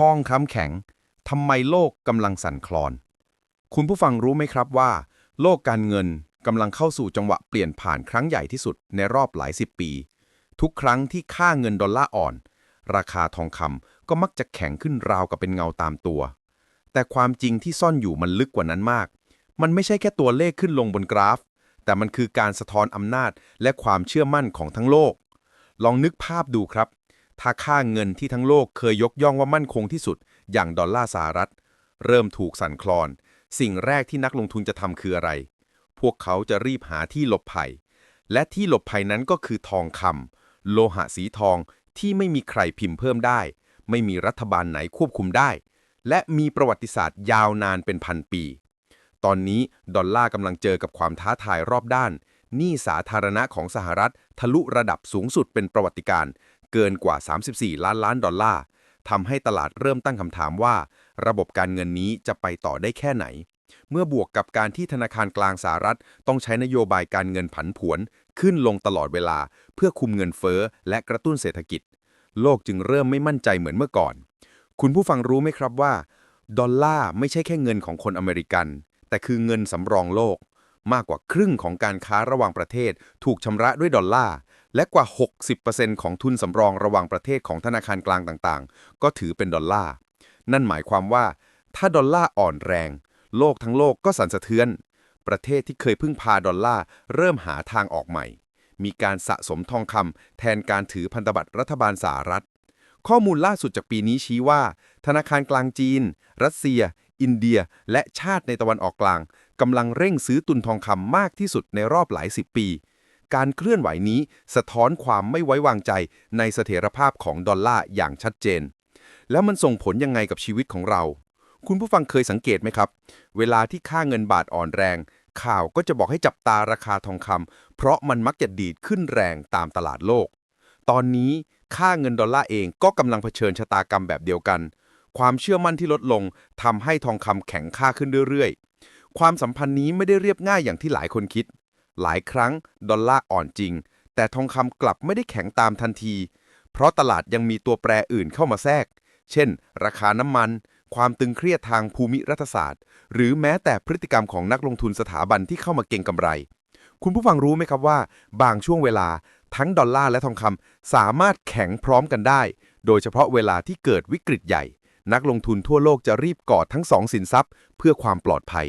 ทองคำแข็งทำไมโลกกำลังสั่นคลอน คุณผู้ฟังรู้ไหมครับว่า โลกการเงินกำลังเข้าสู่จังหวะเปลี่ยนผ่านครั้งใหญ่ที่สุดในรอบหลายสิบปี ทุกครั้งที่ค่าเงินดอลลาร์อ่อน ราคาทองคำก็มักจะแข็งขึ้นราวกับเป็นเงาตามตัว แต่ความจริงที่ซ่อนอยู่มันลึกกว่านั้นมาก มันไม่ใช่แค่ตัวเลขขึ้นลงบนกราฟ แต่มันคือการสะท้อนอำนาจและความเชื่อมั่นของทั้งโลก ลองนึกภาพดูครับ ถ้าค่าเงินที่ทั้งโลกเคยยกย่องว่ามั่นคงที่สุด อย่างดอลลาร์สหรัฐ เริ่มถูกสั่นคลอน สิ่งแรกที่นักลงทุนจะทำคืออะไร พวกเขาจะรีบหาที่หลบภัย และที่หลบภัยนั้นก็คือทองคำโลหะสีทองที่ไม่มีใครพิมพ์เพิ่มได้ ไม่มีรัฐบาลไหนควบคุมได้ และมีประวัติศาสตร์ยาวนานเป็นพันปี ตอนนี้ดอลลาร์กำลังเจอกับความท้าทายรอบด้านหนี้สาธารณะของสหรัฐทะลุระดับสูงสุดเป็นประวัติการณ์ เกินกว่า 34 ล้านล้านดอลลาร์ทำให้ตลาดเริ่มตั้งคำถามว่า ระบบการเงินนี้จะไปต่อได้แค่ไหน เมื่อบวกกับการที่ธนาคารกลางสหรัฐ ต้องใช้นโยบายการเงินผันผวน ขึ้นลงตลอดเวลา เพื่อคุมเงินเฟ้อ และกระตุ้นเศรษฐกิจ โลกจึงเริ่มไม่มั่นใจเหมือนเมื่อก่อน คุณผู้ฟังรู้ไหมครับว่า ดอลลาร์ไม่ใช่แค่เงินของคนอเมริกัน แต่คือเงินสำรองโลก มากกว่าครึ่งของการค้าระหว่างประเทศ ถูกชำระด้วยดอลลาร์ และกว่า 60%ของทุนสำรองระหว่างประเทศของธนาคารกลางต่างๆ ก็ถือเป็นดอลลาร์ นั่นหมายความว่า ถ้าดอลลาร์อ่อนแรง โลกทั้งโลกก็สั่นสะเทือน ประเทศที่เคยพึ่งพาดอลลาร์เริ่มหาทางออกใหม่ มีการสะสมทองคำแทนการถือพันธบัตรรัฐบาลสหรัฐ ข้อมูลล่าสุดจากปีนี้ชี้ว่า ธนาคารกลางจีน รัสเซีย อินเดีย และชาติในตะวันออกกลางกำลังเร่งซื้อตุนทองคำมากที่สุดในรอบหลายสิบปี การเคลื่อนไหวนี้สะท้อนความไม่ไว้วางใจในเสถียรภาพของดอลลาร์อย่างชัดเจน แล้วมันส่งผลยังไงกับชีวิตของเรา คุณผู้ฟังเคยสังเกตไหมครับ เวลาที่ค่าเงินบาทอ่อนแรง ข่าวก็จะบอกให้จับตาราคาทองคำเพราะมันมักจะดีดขึ้นแรงตามตลาดโลก ตอนนี้ค่าเงินดอลลาร์เองก็กำลังเผชิญชะตากรรมแบบเดียวกัน ความเชื่อมั่นที่ลดลงทำให้ทองคำแข็งค่าขึ้นเรื่อยๆ ความสัมพันธ์นี้ไม่ได้เรียบง่ายอย่างที่หลายคนคิด หลายครั้งดอลลาร์อ่อนจริง แต่ทองคำกลับไม่ได้แข็งตามทันที เพราะตลาดยังมีตัวแปรอื่นเข้ามาแทรก เช่น ราคาน้ำมัน ความตึงเครียดทางภูมิรัฐศาสตร์ หรือแม้แต่พฤติกรรมของนักลงทุนสถาบันที่เข้ามาเก็งกำไร คุณผู้ฟังรู้ไหมครับว่า บางช่วงเวลาทั้งดอลลาร์และทองคำสามารถแข็งพร้อมกันได้ โดยเฉพาะเวลาที่เกิดวิกฤตใหญ่ นักลงทุนทั่วโลกจะรีบกอดทั้งสองสินทรัพย์ เพื่อความปลอดภัย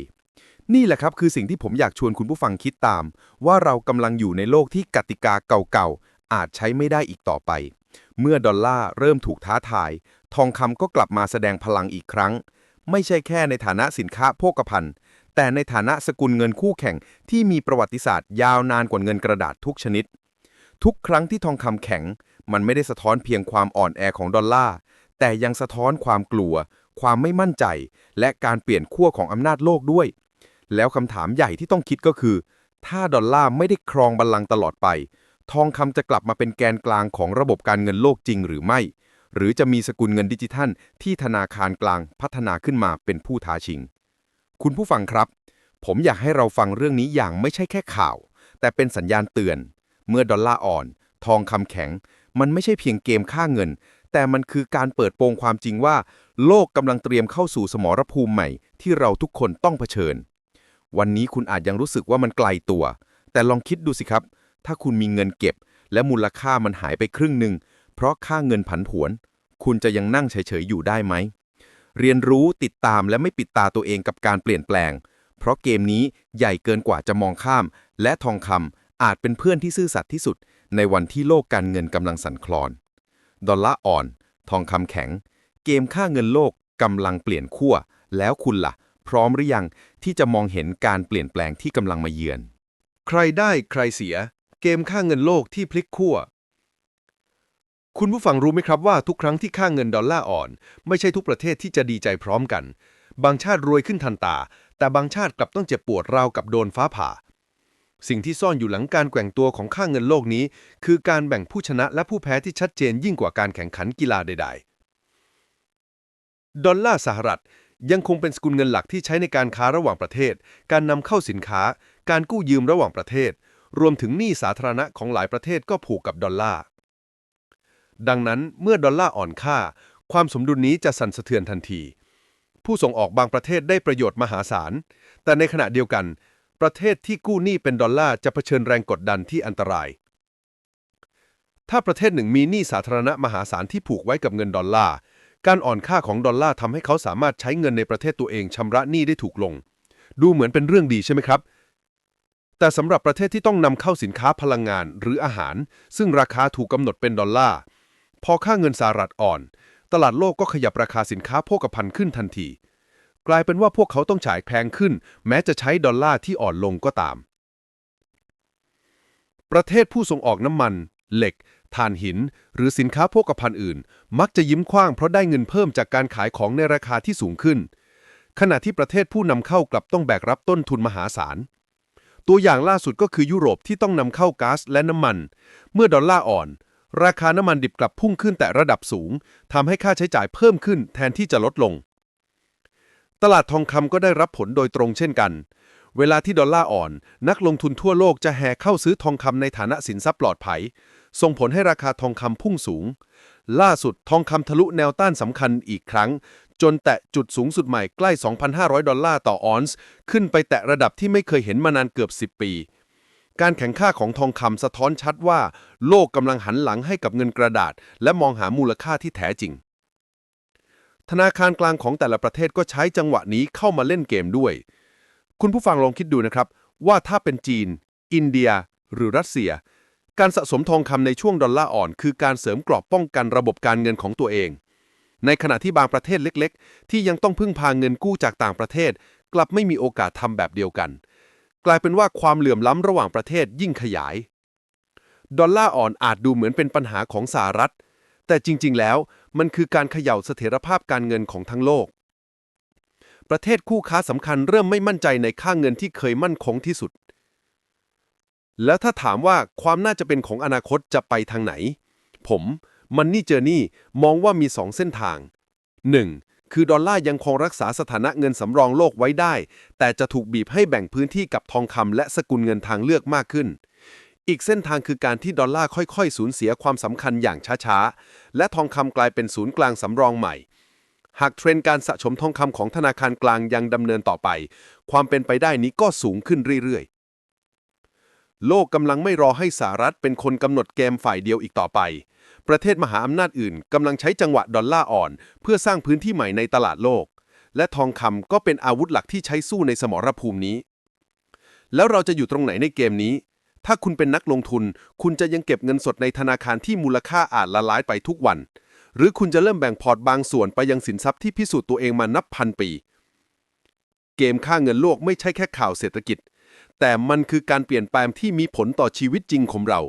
นี่แหละครับคือสิ่งที่ผมอยากชวนคุณผู้ฟังคิดตาม ว่าเรากำลังอยู่ในโลกที่กติกาเก่าๆ อาจใช้ไม่ได้อีกต่อไป เมื่อดอลลาร์เริ่มถูกท้าทาย ทองคำก็กลับมาแสดงพลังอีกครั้ง ไม่ใช่แค่ในฐานะสินค้าโภคภัณฑ์ แต่ในฐานะสกุลเงินคู่แข่งที่มีประวัติศาสตร์ยาวนานกว่าเงินกระดาษทุกชนิด ทุกครั้งที่ทองคำแข็ง มันไม่ได้สะท้อนเพียงความอ่อนแอของดอลลาร์แต่ยังสะท้อนความกลัว ความไม่มั่นใจ และการเปลี่ยนขั้วของอำนาจโลกด้วย แล้วคำถามใหญ่ที่ต้องคิดก็คือ ถ้าดอลลาร์ไม่ได้ครองบัลลังก์ตลอดไป ทองคำจะกลับมาเป็นแกนกลางของระบบการเงินโลกจริงหรือไม่ หรือจะมีสกุลเงินดิจิทัล ที่ธนาคารกลางพัฒนาขึ้นมาเป็นผู้ท้าชิง คุณผู้ฟังครับ ผมอยากให้เราฟังเรื่องนี้อย่างไม่ใช่แค่ข่าว แต่เป็นสัญญาณเตือน เมื่อดอลลาร์อ่อน ทองคำแข็ง มันไม่ใช่เพียงเกมค่าเงินแต่มันคือการเปิดโปงความจริงว่า โลกกำลังเตรียมเข้าสู่สมรภูมิใหม่ ที่เราทุกคนต้องเผชิญ วันนี้คุณอาจยังรู้สึกว่ามันไกลตัว แต่ลองคิดดูสิครับ ถ้าคุณมีเงินเก็บ และมูลค่ามันหายไปครึ่งหนึ่ง เพราะค่าเงินผันผวน คุณจะยังนั่งเฉยๆอยู่ได้ไหม เรียนรู้ติดตามและไม่ปิดตาตัวเองกับการเปลี่ยนแปลง เพราะเกมนี้ใหญ่เกินกว่าจะมองข้าม และทองคำอาจเป็นเพื่อนที่ซื่อสัตย์ที่สุด ในวันที่โลกการเงินกำลังสั่นคลอน ดอลลาร์อ่อน ทองคำแข็ง เกมค่าเงินโลกกำลังเปลี่ยนขั้ว แล้วคุณล่ะ พร้อมหรือยังที่จะมองเห็นการเปลี่ยนแปลงที่กำลังมาเยือน ใครได้ใครเสีย เกมค่าเงินโลกที่พลิกขั้วคุณผู้ฟังรู้ไหมครับว่าทุกครั้งที่ค่าเงินดอลลาร์อ่อน ไม่ใช่ทุกประเทศที่จะดีใจพร้อมกัน บางชาติรวยขึ้นทันตา แต่บางชาติกลับต้องเจ็บปวดราวกับโดนฟ้าผ่า สิ่งที่ซ่อนอยู่หลังการแกว่งตัวของค่าเงินโลกนี้ คือการแบ่งผู้ชนะและผู้แพ้ที่ชัดเจนยิ่งกว่าการแข่งขันกีฬาใด ๆ ดอลลาร์สหรัฐ ยังคงเป็นสกุลเงินหลักที่ใช้ในการค้าระหว่างประเทศ การนำเข้าสินค้า การกู้ยืมระหว่างประเทศ รวมถึงหนี้สาธารณะของหลายประเทศก็ผูกกับดอลลาร์ ดังนั้นเมื่อดอลลาร์อ่อนค่า ความสมดุลนี้จะสั่นสะเทือนทันที ผู้ส่งออกบางประเทศได้ประโยชน์มหาศาล แต่ในขณะเดียวกัน ประเทศที่กู้หนี้เป็นดอลลาร์จะเผชิญแรงกดดันที่อันตราย ถ้าประเทศหนึ่งมีหนี้สาธารณะมหาศาลที่ผูกไว้กับเงินดอลลาร์ การอ่อนค่าของดอลลาร์ทำให้เขาสามารถใช้เงินในประเทศตัวเองชำระหนี้ได้ถูกลง ดูเหมือนเป็นเรื่องดีใช่ไหมครับ แต่สำหรับประเทศที่ต้องนำเข้าสินค้าพลังงานหรืออาหาร ซึ่งราคาถูกกำหนดเป็นดอลลาร์ พอค่าเงินสหรัฐอ่อน ตลาดโลกก็ขยับราคาสินค้าโภคภัณฑ์ขึ้นทันที กลายเป็นว่าพวกเขาต้องจ่ายแพงขึ้น แม้จะใช้ดอลลาร์ที่อ่อนลงก็ตาม ประเทศผู้ส่งออกน้ำมัน เหล็ก ถ่านหิน หรือสินค้าโภคภัณฑ์อื่น มักจะยิ้มคว้างเพราะได้เงินเพิ่มจากการขายของในราคาที่สูงขึ้น ขณะที่ประเทศผู้นำเข้ากลับต้องแบกรับต้นทุนมหาศาล ตัวอย่างล่าสุดก็คือยุโรปที่ต้องนำเข้าก๊าซและน้ำมัน เมื่อดอลลาร์อ่อน ราคาน้ำมันดิบกลับพุ่งขึ้นแต่ระดับสูงทำให้ค่าใช้จ่ายเพิ่มขึ้นแทนที่จะลดลง ตลาดทองคำก็ได้รับผลโดยตรงเช่นกันเวลาที่ดอลลาร์อ่อน นักลงทุนทั่วโลกจะแห่เข้าซื้อทองคำในฐานะสินทรัพย์ปลอดภัย ส่งผลให้ราคาทองคำพุ่งสูง ล่าสุดทองคำทะลุแนวต้านสำคัญอีกครั้ง จนแตะจุดสูงสุดใหม่ใกล้ 2,500 ดอลลาร์ต่อออนซ์ขึ้นไปแตะระดับที่ไม่เคยเห็นมานานเกือบ 10 ปี การแข่งข้าของทองคำสะท้อนชัดว่า โลกกำลังหันหลังให้กับเงินกระดาษ และมองหามูลค่าที่แท้จริง ธนาคารกลางของแต่ละประเทศก็ใช้จังหวะนี้เข้ามาเล่นเกมด้วย คุณผู้ฟังลองคิดดูนะครับ ว่าถ้าเป็นจีน อินเดีย หรือรัสเซีย การสะสมทองคำในช่วงดอลลาร์อ่อน คือการเสริมกรอบป้องกันระบบการเงินของตัวเอง ในขณะที่บางประเทศเล็ก ๆ ที่ยังต้องพึ่งพาเงินกู้จากต่างประเทศ กลับไม่มีโอกาสทำแบบเดียวกัน กลายเป็นว่าความเหลื่อมล้ำระหว่างประเทศยิ่งขยาย ดอลลาร์อ่อนอาจดูเหมือนเป็นปัญหาของสหรัฐ แต่จริง ๆ แล้วมันคือการเขย่าเสถียรภาพการเงินของทั้งโลก ประเทศคู่ค้าสำคัญเริ่มไม่มั่นใจในค่าเงินที่เคยมั่นคงที่สุด แล้วถ้าถามว่าความน่าจะเป็นของอนาคตจะไปทางไหน ผมมันนี่เจอนี่มองว่ามี 2 เส้นทาง 1. คือดอลลาร์ยังคงรักษาสถานะเงินสำรองโลกไว้ได้ แต่จะถูกบีบให้แบ่งพื้นที่กับทองคำและสกุลเงินทางเลือกมากขึ้น อีกเส้นทางคือการที่ดอลลาร์ค่อยๆ สูญเสียความสำคัญอย่างช้าๆ และทองคำกลายเป็นศูนย์กลางสำรองใหม่ หากเทรนด์การสะสมทองคำของธนาคารกลางยังดำเนินต่อไป ความเป็นไปได้นี้ก็สูงขึ้นเรื่อยๆ โลกกำลังไม่รอให้สหรัฐเป็นคนกำหนดเกมฝ่ายเดียวอีกต่อไป ประเทศมหาอำนาจอื่นกำลังใช้จังหวะดอลลาร์อ่อน เพื่อสร้างพื้นที่ใหม่ในตลาดโลก และทองคำก็เป็นอาวุธหลักที่ใช้สู้ในสมรภูมินี้ แล้วเราจะอยู่ตรงไหนในเกมนี้ ถ้าคุณเป็นนักลงทุน คุณจะยังเก็บเงินสดในธนาคารที่มูลค่าอาจละลายไปทุกวัน หรือคุณจะเริ่มแบ่งพอร์ตบางส่วนไปยังสินทรัพย์ที่พิสูจน์ตัวเองมานับพันปี เกมค่าเงินโลกไม่ใช่แค่ข่าวเศรษฐกิจ แต่มันคือการเปลี่ยนแปลงที่มีผลต่อชีวิตจริงของเรา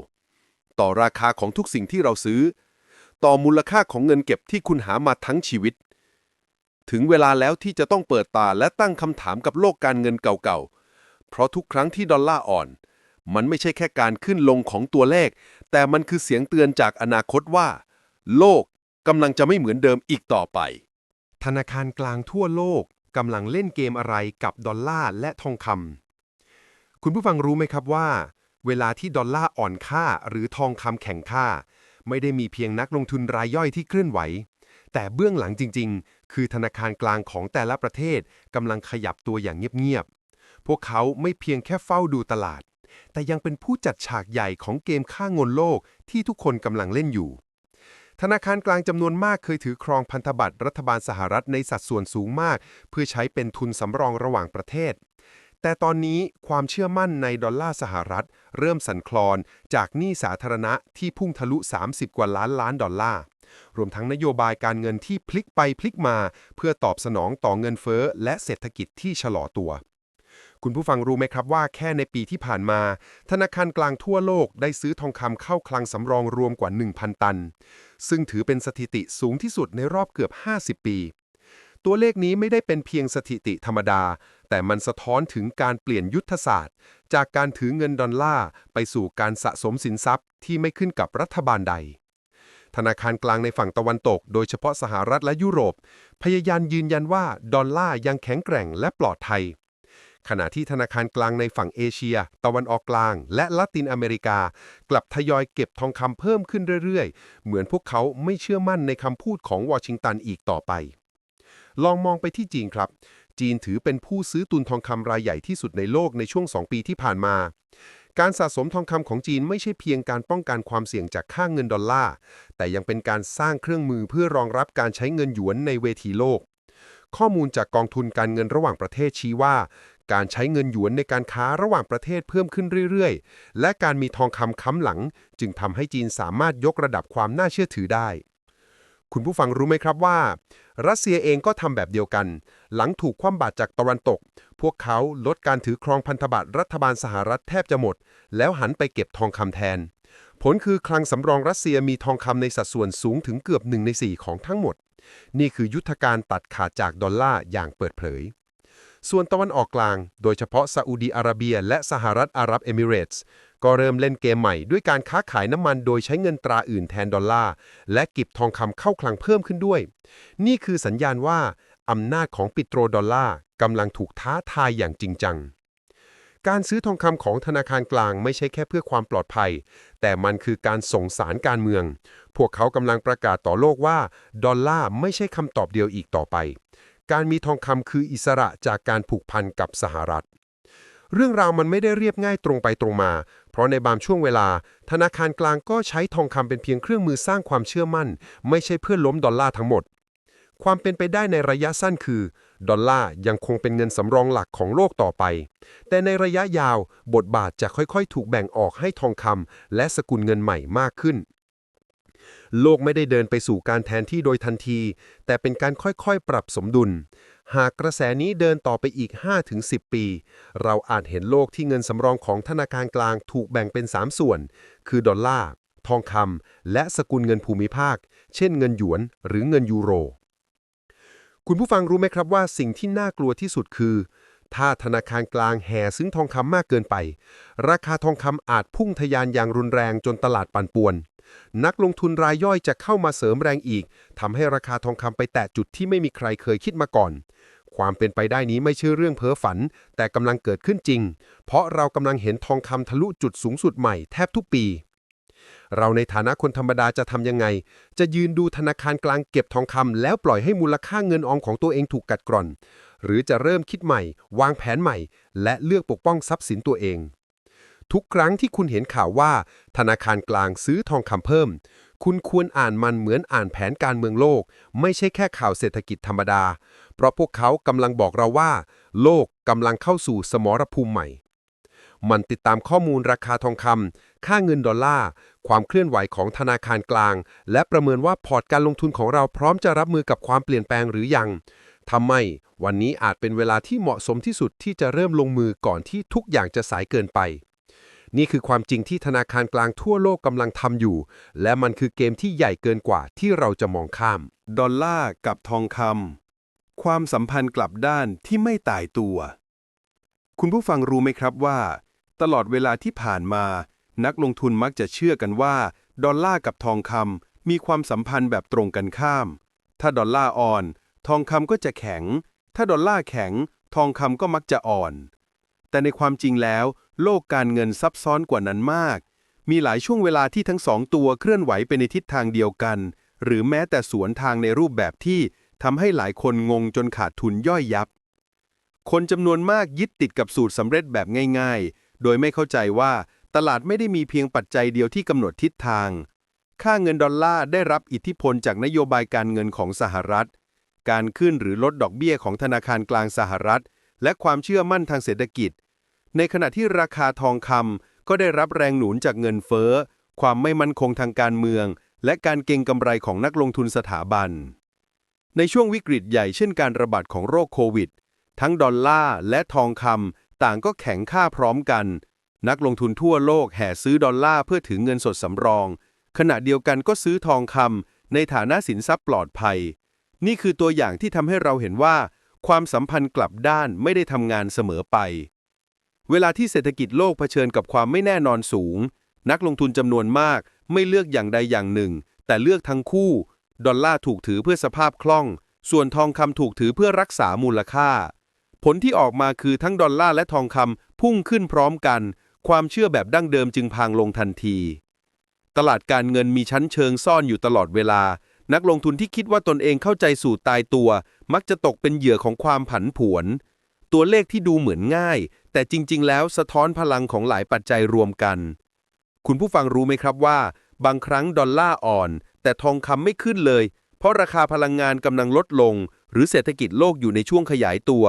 ต่อราคาของทุกสิ่งที่เราซื้อ ต่อมูลค่าของเงินเก็บที่คุณหามาทั้งชีวิต ถึงเวลาแล้วที่จะต้องเปิดตาและตั้งคำถามกับโลกการเงินเก่าๆ เพราะทุกครั้งที่ดอลลาร์อ่อน มันไม่ใช่แค่การขึ้นลงของตัวเลข แต่มันคือเสียงเตือนจากอนาคตว่า โลกกำลังจะไม่เหมือนเดิมอีกต่อไป ธนาคารกลางทั่วโลกกำลังเล่นเกมอะไรกับดอลลาร์และทองคำ คุณผู้ฟังรู้ไหมครับว่า เวลาที่ดอลลาร์อ่อนค่าหรือทองคำแข็งค่า ไม่ได้มีเพียงนักลงทุนรายย่อยที่เคลื่อนไหว แต่เบื้องหลังจริง ๆ คือธนาคารกลางของแต่ละประเทศกำลังขยับตัวอย่างเงียบๆพวกเขาไม่เพียงแค่เฝ้าดูตลาด แต่ยังเป็นผู้จัดฉากใหญ่ของเกมค่าเงินโลกที่ทุกคนกำลังเล่นอยู่ธนาคารกลางจำนวนมากเคยถือครองพันธบัตรรัฐบาลสหรัฐในสัดส่วนสูงมาก เพื่อใช้เป็นทุนสำรองระหว่างประเทศ แต่ตอนนี้ความเชื่อมั่นในดอลลาร์สหรัฐ เริ่มสั่นคลอนจากหนี้สาธารณะที่พุ่งทะลุ 30 กว่าล้านล้านดอลลาร์ รวมทั้งนโยบายการเงินที่พลิกไปพลิกมา เพื่อตอบสนองต่อเงินเฟ้อและเศรษฐกิจที่ชะลอตัว คุณผู้ฟังรู้ไหมครับว่าแค่ในปีที่ผ่านมา ธนาคารกลางทั่วโลกได้ซื้อทองคำเข้าคลังสำรองรวมกว่า 1,000 ตัน ซึ่งถือเป็นสถิติสูงที่สุดในรอบเกือบ 50 ปี ตัวเลขนี้ไม่ได้เป็นเพียงสถิติธรรมดา แต่มันสะท้อนถึงการเปลี่ยนยุทธศาสตร์ จากการถือเงินดอลลาร์ไปสู่การสะสมสินทรัพย์ที่ไม่ขึ้นกับรัฐบาลใด ธนาคารกลางในฝั่งตะวันตก โดยเฉพาะสหรัฐและยุโรป พยายามยืนยันว่าดอลลาร์ยังแข็งแกร่งและปลอดภัยขณะที่ธนาคารกลางในฝั่งเอเชีย ตะวันออกกลาง และละตินอเมริกา กลับทยอยเก็บทองคำเพิ่มขึ้นเรื่อยๆ เหมือนพวกเขาไม่เชื่อมั่นในคำพูดของวอชิงตันอีกต่อไป ลองมองไปที่จีนครับ จีนถือเป็นผู้ซื้อตุนทองคำรายใหญ่ที่สุดในโลกในช่วง 2 ปีที่ผ่านมา การสะสมทองคำของจีนไม่ใช่เพียงการป้องกันความเสี่ยงจากค่าเงินดอลลาร์ แต่ยังเป็นการสร้างเครื่องมือเพื่อรองรับการใช้เงินหยวนในเวทีโลก ข้อมูลจากกองทุนการเงินระหว่างประเทศชี้ว่าการใช้เงินหยวนในการค้าระหว่างประเทศเพิ่มขึ้นเรื่อยๆ และการมีทองคำค้ำหลัง จึงทำให้จีนสามารถยกระดับความน่าเชื่อถือได้ คุณผู้ฟังรู้ไหมครับว่า รัสเซียเองก็ทำแบบเดียวกัน หลังถูกคว่ำบาตรจากตะวันตก พวกเขาลดการถือครองพันธบัตรรัฐบาลสหรัฐแทบจะหมด แล้วหันไปเก็บทองคำแทน ผลคือคลังสำรองรัสเซียมีทองคำในสัดส่วนสูงถึงเกือบ1ใน4ของทั้งหมด นี่คือยุทธการตัดขาดจากดอลลาร์อย่างเปิดเผยส่วนตะวันออกกลาง โดยเฉพาะซาอุดีอาระเบีย และสหรัฐอาหรับเอมิเรตส์ ก็เริ่มเล่นเกมใหม่ด้วยการค้าขายน้ำมันโดยใช้เงินตราอื่นแทนดอลลาร์ และเก็บทองคำเข้าคลังเพิ่มขึ้นด้วย นี่คือสัญญาณว่าอำนาจของปิโตรดอลลาร์กำลังถูกท้าทายอย่างจริงจัง การซื้อทองคำของธนาคารกลางไม่ใช่แค่เพื่อความปลอดภัย แต่มันคือการส่งสารการเมือง พวกเขากำลังประกาศต่อโลกว่า ดอลลาร์ไม่ใช่คำตอบเดียวอีกต่อไป การมีทองคำคืออิสระจากการผูกพันกับสหรัฐ เรื่องราวมันไม่ได้เรียบง่ายตรงไปตรงมา เพราะในบางช่วงเวลา ธนาคารกลางก็ใช้ทองคำเป็นเพียงเครื่องมือสร้างความเชื่อมั่น ไม่ใช่เพื่อล้มดอลลาร์ทั้งหมด ความเป็นไปได้ในระยะสั้นคือ ดอลลาร์ยังคงเป็นเงินสำรองหลักของโลกต่อไป แต่ในระยะยาวบทบาทจะค่อยๆ ถูกแบ่งออกให้ทองคำและสกุลเงินใหม่มากขึ้นโลกไม่ได้เดินไปสู่การแทนที่โดยทันที แต่เป็นการค่อยๆ ปรับสมดุล หากกระแสนี้เดินต่อไปอีก 5-10 ปี เราอาจเห็นโลกที่เงินสำรองของธนาคารกลางถูกแบ่งเป็น 3 ส่วน คือดอลลาร์ ทองคำ และสกุลเงินภูมิภาค เช่นเงินหยวน หรือเงินยูโร คุณผู้ฟังรู้ไหมครับว่าสิ่งที่น่ากลัวที่สุดคือ ถ้าธนาคารกลางแห่ซื้อทองคำมากเกินไป ราคาทองคำอาจพุ่งทะยานอย่างรุนแรงจนตลาดปั่นป่วน นักลงทุนรายย่อยจะเข้ามาเสริมแรงอีกทำให้ราคาทองคำไปแตะจุดที่ไม่มีใครเคยคิดมาก่อน ความเป็นไปได้นี้ไม่ใช่เรื่องเพ้อฝัน แต่กำลังเกิดขึ้นจริง เพราะเรากำลังเห็นทองคำทะลุจุดสูงสุดใหม่แทบทุกปี เราในฐานะคนธรรมดาจะทำยังไง จะยืนดูธนาคารกลางเก็บทองคำแล้วปล่อยให้มูลค่าเงินออมของตัวเองถูกกัดกร่อน หรือจะเริ่มคิดใหม่ วางแผนใหม่ และเลือกปกป้องทรัพย์สินตัวเอง ทุกครั้งที่คุณเห็นข่าวว่า ธนาคารกลางซื้อทองคำเพิ่ม คุณควรอ่านมันเหมือนอ่านแผนการเมืองโลก ไม่ใช่แค่ข่าวเศรษฐกิจธรรมดา เพราะพวกเขากำลังบอกเราว่า โลกกำลังเข้าสู่สมรภูมิใหม่ มันติดตามข้อมูลราคาทองคำค่าเงินดอลลาร์ ความเคลื่อนไหวของธนาคารกลาง และประเมินว่าพอร์ตการลงทุนของเราพร้อมจะรับมือกับความเปลี่ยนแปลงหรือยังทำไมวันนี้อาจเป็นเวลาที่เหมาะสมที่สุดที่จะเริ่มลงมือก่อนที่ทุกอย่างจะสายเกินไป นี่คือความจริงที่ธนาคารกลางทั่วโลกกำลังทำอยู่ และมันคือเกมที่ใหญ่เกินกว่าที่เราจะมองข้าม ดอลลาร์กับทองคำความสัมพันธ์กลับด้านที่ไม่ตายตัว คุณผู้ฟังรู้ไหมครับว่า ตลอดเวลาที่ผ่านมา นักลงทุนมักจะเชื่อกันว่า ดอลลาร์กับทองคำมีความสัมพันธ์แบบตรงกันข้าม ถ้าดอลลาร์อ่อน ทองคำก็จะแข็ง ถ้าดอลลาร์แข็ง ทองคำก็มักจะอ่อน แต่ในความจริงแล้ว โลกการเงินซับซ้อนกว่านั้นมาก มีหลายช่วงเวลาที่ทั้งสองตัวเคลื่อนไหวไปในทิศทางเดียวกัน หรือแม้แต่สวนทางในรูปแบบที่ทำให้หลายคนงงจนขาดทุนย่อยยับ คนจำนวนมากยึดติดกับสูตรสำเร็จแบบง่าย ๆ โดยไม่เข้าใจว่าตลาดไม่ได้มีเพียงปัจจัยเดียวที่กำหนดทิศทาง ค่าเงินดอลลาร์ได้รับอิทธิพลจากนโยบายการเงินของสหรัฐ การขึ้นหรือลดดอกเบี้ยของธนาคารกลางสหรัฐ และความเชื่อมั่นทางเศรษฐกิจ ในขณะที่ราคาทองคำก็ได้รับแรงหนุนจากเงินเฟ้อ ความไม่มั่นคงทางการเมือง และการเก็งกำไรของนักลงทุนสถาบัน ในช่วงวิกฤตใหญ่เช่นการระบาดของโรคโควิด ทั้งดอลลาร์และทองคำต่างก็แข็งค่าพร้อมกัน นักลงทุนทั่วโลกแห่ซื้อดอลลาร์เพื่อถือเงินสดสำรอง ขณะเดียวกันก็ซื้อทองคำในฐานะสินทรัพย์ปลอดภัย นี่คือตัวอย่างที่ทำให้เราเห็นว่า ความสัมพันธ์กลับด้านไม่ได้ทำงานเสมอไป เวลาที่เศรษฐกิจโลกเผชิญกับความไม่แน่นอนสูง นักลงทุนจำนวนมากไม่เลือกอย่างใดอย่างหนึ่ง แต่เลือกทั้งคู่ ดอลลาร์ถูกถือเพื่อสภาพคล่อง ส่วนทองคำถูกถือเพื่อรักษามูลค่า ผลที่ออกมาคือทั้งดอลลาร์และทองคำพุ่งขึ้นพร้อมกัน ความเชื่อแบบดั้งเดิมจึงพังลงทันที ตลาดการเงินมีชั้นเชิงซ่อนอยู่ตลอดเวลา นักลงทุนที่คิดว่าตนเองเข้าใจสูตรตายตัว มักจะตกเป็นเหยื่อของความผันผวน ตัวเลขที่ดูเหมือนง่าย แต่จริง ๆ แล้วสะท้อนพลังของหลายปัจจัยรวมกัน คุณผู้ฟังรู้ไหมครับว่า บางครั้งดอลลาร์อ่อน แต่ทองคำไม่ขึ้นเลย เพราะราคาพลังงานกำลังลดลง หรือเศรษฐกิจโลกอยู่ในช่วงขยายตัว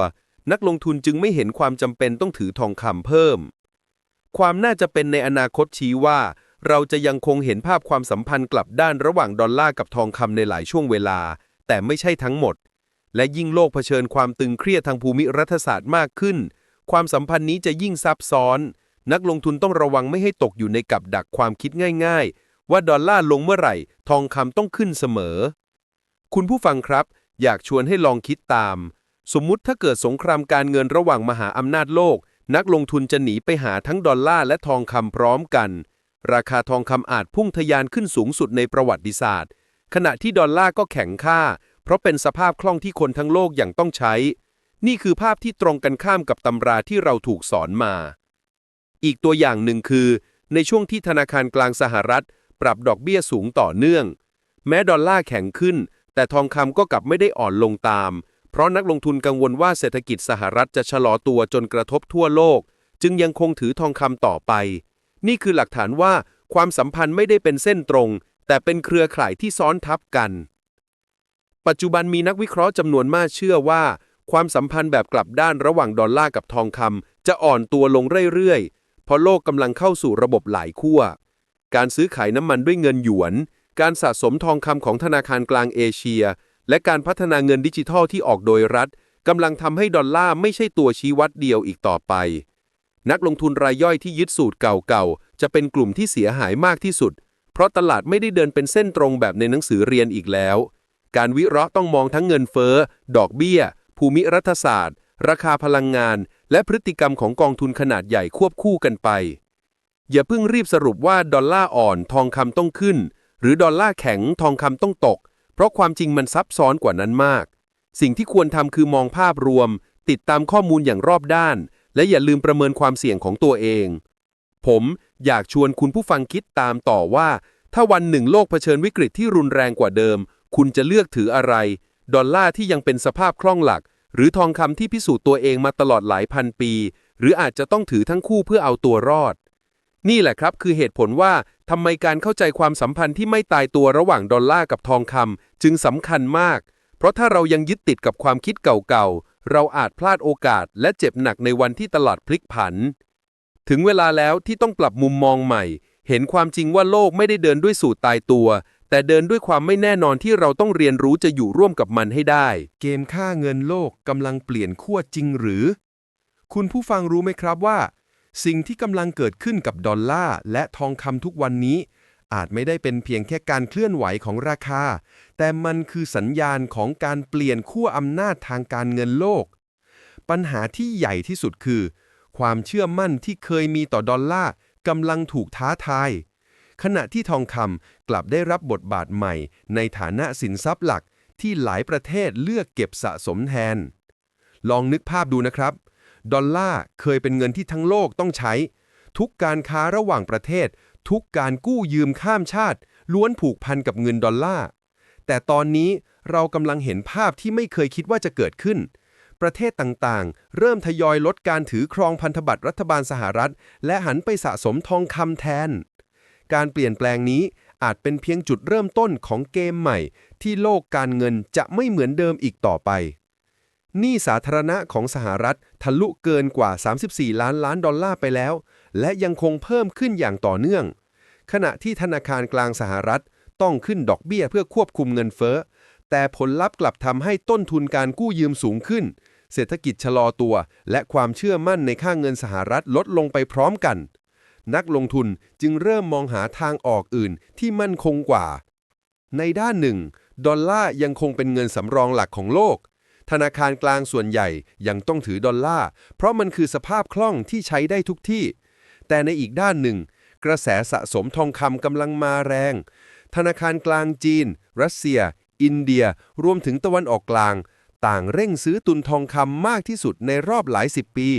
นักลงทุนจึงไม่เห็นความจำเป็นต้องถือทองคำเพิ่ม ความน่าจะเป็นในอนาคตชี้ว่า เราจะยังคงเห็นภาพความสัมพันธ์กลับด้านระหว่างดอลลาร์กับทองคำในหลายช่วงเวลา แต่ไม่ใช่ทั้งหมด และยิ่งโลกเผชิญความตึงเครียดทางภูมิรัฐศาสตร์มากขึ้น ความสัมพันธ์นี้จะยิ่งซับซ้อน นักลงทุนต้องระวังไม่ให้ตกอยู่ในกับดักความคิดง่ายๆ ว่าดอลลาร์ลงเมื่อไหร่ ทองคำต้องขึ้นเสมอ คุณผู้ฟังครับ อยากชวนให้ลองคิดตาม สมมุติถ้าเกิดสงครามการเงินระหว่างมหาอำนาจโลก นักลงทุนจะหนีไปหาทั้งดอลลาร์และทองคำพร้อมกัน ราคาทองคำอาจพุ่งทะยานขึ้นสูงสุดในประวัติศาสตร์ ขณะที่ดอลลาร์ก็แข็งค่า เพราะเป็นสภาพคล่องที่คนทั้งโลกอย่างต้องใช้ นี่คือภาพที่ตรงกันข้ามกับตำราที่เราถูกสอนมา อีกตัวอย่างหนึ่งคือ ในช่วงที่ธนาคารกลางสหรัฐ ปรับดอกเบี้ยสูงต่อเนื่อง แม้ดอลลาร์แข็งขึ้น แต่ทองคำก็กลับไม่ได้อ่อนลงตาม เพราะนักลงทุนกังวลว่าเศรษฐกิจสหรัฐจะชะลอตัวจนกระทบทั่วโลก จึงยังคงถือทองคำต่อไป นี่คือหลักฐานว่าความสัมพันธ์ไม่ได้เป็นเส้นตรง แต่เป็นเครือข่ายที่ซ้อนทับกัน ปัจจุบันมีนักวิเคราะห์จำนวนมากเชื่อว่า ความสัมพันธ์แบบกลับด้านระหว่างดอลลาร์กับทองคำจะอ่อนตัวลงเรื่อยๆ เพราะโลกกำลังเข้าสู่ระบบหลายขั้ว การซื้อขายน้ำมันด้วยเงินหยวน การสะสมทองคำของธนาคารกลางเอเชีย และการพัฒนาเงินดิจิทัลที่ออกโดยรัฐกำลังทำให้ดอลลาร์ไม่ใช่ตัวชี้วัดเดียวอีกต่อไป นักลงทุนรายย่อยที่ยึดสูตรเก่าๆ จะเป็นกลุ่มที่เสียหายมากที่สุด เพราะตลาดไม่ได้เดินเป็นเส้นตรงแบบในหนังสือเรียนอีกแล้ว การวิเคราะห์ต้องมองทั้งเงินเฟ้อ ดอกเบี้ย ภูมิรัฐศาสตร์ ราคาพลังงาน และพฤติกรรมของกองทุนขนาดใหญ่ควบคู่กันไป อย่าเพิ่งรีบสรุปว่าดอลลาร์อ่อนทองคำต้องขึ้น หรือดอลลาร์แข็งทองคำต้องตก เพราะความจริงมันซับซ้อนกว่านั้นมาก สิ่งที่ควรทำคือมองภาพรวม ติดตามข้อมูลอย่างรอบด้าน และอย่าลืมประเมินความเสี่ยงของตัวเอง ผมอยากชวนคุณผู้ฟังคิดตามต่อว่าถ้าวันหนึ่งโลกเผชิญวิกฤตที่รุนแรงกว่าเดิม คุณจะเลือกถืออะไร ดอลลาร์ที่ยังเป็นสภาพคล่องหลัก หรือทองคำที่พิสูจน์ตัวเองมาตลอดหลายพันปี หรืออาจจะต้องถือทั้งคู่เพื่อเอาตัวรอด นี่แหละครับคือเหตุผลว่าทำไมการเข้าใจความสัมพันธ์ที่ไม่ตายตัวระหว่างดอลลาร์กับทองคำจึงสำคัญมาก เพราะถ้าเรายังยึดติดกับความคิดเก่าๆ เราอาจพลาดโอกาสและเจ็บหนักในวันที่ตลาดพลิกผัน ถึงเวลาแล้วที่ต้องปรับมุมมองใหม่ เห็นความจริงว่าโลกไม่ได้เดินด้วยสูตรตายตัว แต่เดินด้วยความไม่แน่นอนที่เราต้องเรียนรู้จะอยู่ร่วมกับมันให้ได้ เกมค่าเงินโลกกำลังเปลี่ยนขั้วจริงหรือ คุณผู้ฟังรู้ไหมครับว่า สิ่งที่กำลังเกิดขึ้นกับดอลลาร์และทองคำทุกวันนี้ อาจไม่ได้เป็นเพียงแค่การเคลื่อนไหวของราคา แต่มันคือสัญญาณของการเปลี่ยนขั้วอำนาจทางการเงินโลก ปัญหาที่ใหญ่ที่สุดคือ ความเชื่อมั่นที่เคยมีต่อดอลลาร์กำลังถูกท้าทาย ขณะที่ทองคำกลับได้รับบทบาทใหม่ ในฐานะสินทรัพย์หลักที่หลายประเทศเลือกเก็บสะสมแทน ลองนึกภาพดูนะครับ ดอลลาร์เคยเป็นเงินที่ทั้งโลกต้องใช้ ทุกการค้าระหว่างประเทศ ทุกการกู้ยืมข้ามชาติ ล้วนผูกพันกับเงินดอลลาร์แต่ตอนนี้เรากำลังเห็นภาพที่ไม่เคยคิดว่าจะเกิดขึ้น ประเทศต่างๆ เริ่มทยอยลดการถือครองพันธบัตรรัฐบาลสหรัฐ และหันไปสะสมทองคำแทน การเปลี่ยนแปลงนี้อาจเป็นเพียงจุดเริ่มต้นของเกมใหม่ ที่โลกการเงินจะไม่เหมือนเดิมอีกต่อไปหนี้สาธารณะของสหรัฐทะลุเกินกว่า 34 ล้านล้านดอลลาร์ไปแล้ว และยังคงเพิ่มขึ้นอย่างต่อเนื่อง ขณะที่ธนาคารกลางสหรัฐต้องขึ้นดอกเบี้ยเพื่อควบคุมเงินเฟ้อ แต่ผลลัพธ์กลับทำให้ต้นทุนการกู้ยืมสูงขึ้น เศรษฐกิจชะลอตัว และความเชื่อมั่นในค่าเงินสหรัฐลดลงไปพร้อมกัน นักลงทุนจึงเริ่มมองหาทางออกอื่นที่มั่นคงกว่า ในด้านหนึ่ง ดอลลาร์ยังคงเป็นเงินสำรองหลักของโลก ธนาคารกลางส่วนใหญ่ยังต้องถือดอลลาร์เพราะมันคือสภาพคล่องที่ใช้ได้ทุกที่ แต่ในอีกด้านหนึ่ง กระแสสะสมทองคำกำลังมาแรง ธนาคารกลางจีน รัสเซีย อินเดีย รวมถึงตะวันออกกลาง ต่างเร่งซื้อตุนทองคำมากที่สุดในรอบหลายสิบปี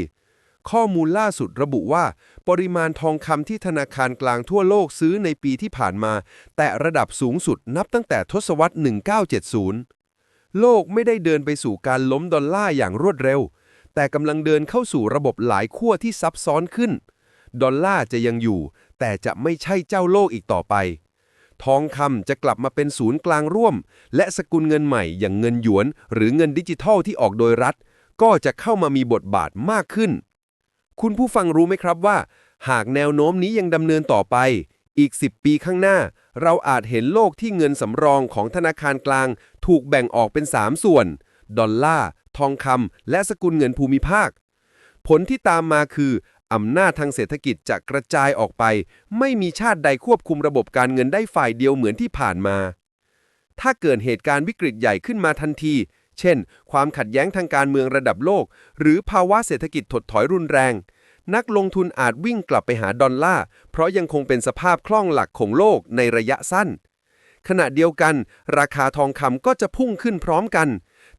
ข้อมูลล่าสุดระบุว่า ปริมาณทองคำที่ธนาคารกลางทั่วโลกซื้อในปีที่ผ่านมา แต่ระดับสูงสุดนับตั้งแต่ทศวรรษ 1970 โลกไม่ได้เดินไปสู่การล้มดอลลาร์อย่างรวดเร็ว แต่กำลังเดินเข้าสู่ระบบหลายขั้วที่ซับซ้อนขึ้น ดอลลาร์จะยังอยู่ แต่จะไม่ใช่เจ้าโลกอีกต่อไป ทองคำจะกลับมาเป็นศูนย์กลางร่วม และสกุลเงินใหม่อย่างเงินหยวน หรือเงินดิจิทัลที่ออกโดยรัฐก็จะเข้ามามีบทบาทมากขึ้น คุณผู้ฟังรู้ไหมครับว่า หากแนวโน้มนี้ยังดำเนินต่อไป อีก 10 ปีข้างหน้า เราอาจเห็นโลกที่เงินสำรองของธนาคารกลาง ถูกแบ่งออกเป็น 3 ส่วน ดอลลาร์ทองคำและสกุลเงินภูมิภาค ผลที่ตามมาคืออำนาจทางเศรษฐกิจจะกระจายออกไป ไม่มีชาติใดควบคุมระบบการเงินได้ฝ่ายเดียวเหมือนที่ผ่านมา ถ้าเกิดเหตุการณ์วิกฤตใหญ่ขึ้นมาทันที เช่น ความขัดแย้งทางการเมืองระดับโลก หรือภาวะเศรษฐกิจถดถอยรุนแรง นักลงทุนอาจวิ่งกลับไปหาดอลลาร์เพราะยังคงเป็นสภาพคล่องหลักของโลกในระยะสั้น ขณะเดียวกัน ราคาทองคำก็จะพุ่งขึ้นพร้อมกัน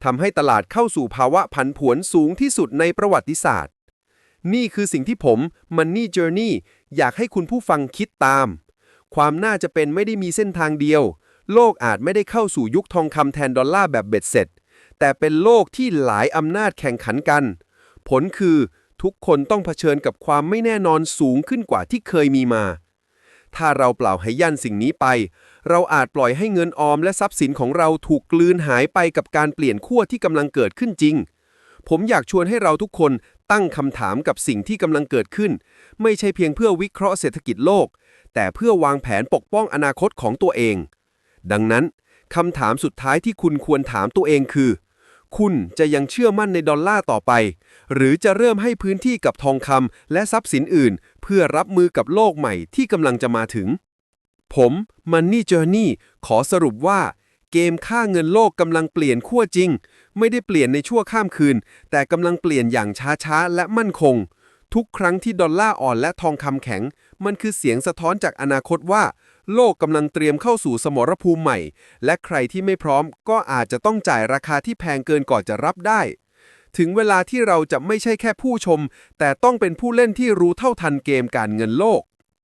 ทำให้ตลาดเข้าสู่ภาวะผันผวนสูงที่สุดในประวัติศาสตร์ นี่คือสิ่งที่ผม Money Journey อยากให้คุณผู้ฟังคิดตาม ความน่าจะเป็นไม่ได้มีเส้นทางเดียว โลกอาจไม่ได้เข้าสู่ยุคทองคำแทนดอลลาร์แบบเบ็ดเสร็จ แต่เป็นโลกที่หลายอำนาจแข่งขันกัน ผลคือทุกคนต้องเผชิญกับความไม่แน่นอนสูงขึ้นกว่าที่เคยมีมา ถ้าเราเปล่าให้ยันสิ่งนี้ไป เราอาจปล่อยให้เงินออมและทรัพย์สินของเราถูกกลืนหายไปกับการเปลี่ยนขั้วที่กำลังเกิดขึ้นจริง ผมอยากชวนให้เราทุกคนตั้งคำถามกับสิ่งที่กำลังเกิดขึ้น ไม่ใช่เพียงเพื่อวิเคราะห์เศรษฐกิจโลก แต่เพื่อวางแผนปกป้องอนาคตของตัวเอง ดังนั้นคำถามสุดท้ายที่คุณควรถามตัวเองคือ คุณจะยังเชื่อมั่นในดอลลาร์ต่อไป หรือจะเริ่มให้พื้นที่กับทองคำและทรัพย์สินอื่น เพื่อรับมือกับโลกใหม่ที่กำลังจะมาถึง ผม Money Journey ขอสรุปว่า เกมค่าเงินโลกกำลังเปลี่ยนขั้วจริง ไม่ได้เปลี่ยนในชั่วข้ามคืน แต่กำลังเปลี่ยนอย่างช้าๆและมั่นคง ทุกครั้งที่ดอลลาร์อ่อนและทองคำแข็ง มันคือเสียงสะท้อนจากอนาคตว่า โลกกำลังเตรียมเข้าสู่สมรภูมิใหม่ และใครที่ไม่พร้อมก็อาจจะต้องจ่ายราคาที่แพงเกินก่อนจะรับได้ ถึงเวลาที่เราจะไม่ใช่แค่ผู้ชม แต่ต้องเป็นผู้เล่นที่รู้เท่าทันเกมการเงินโลก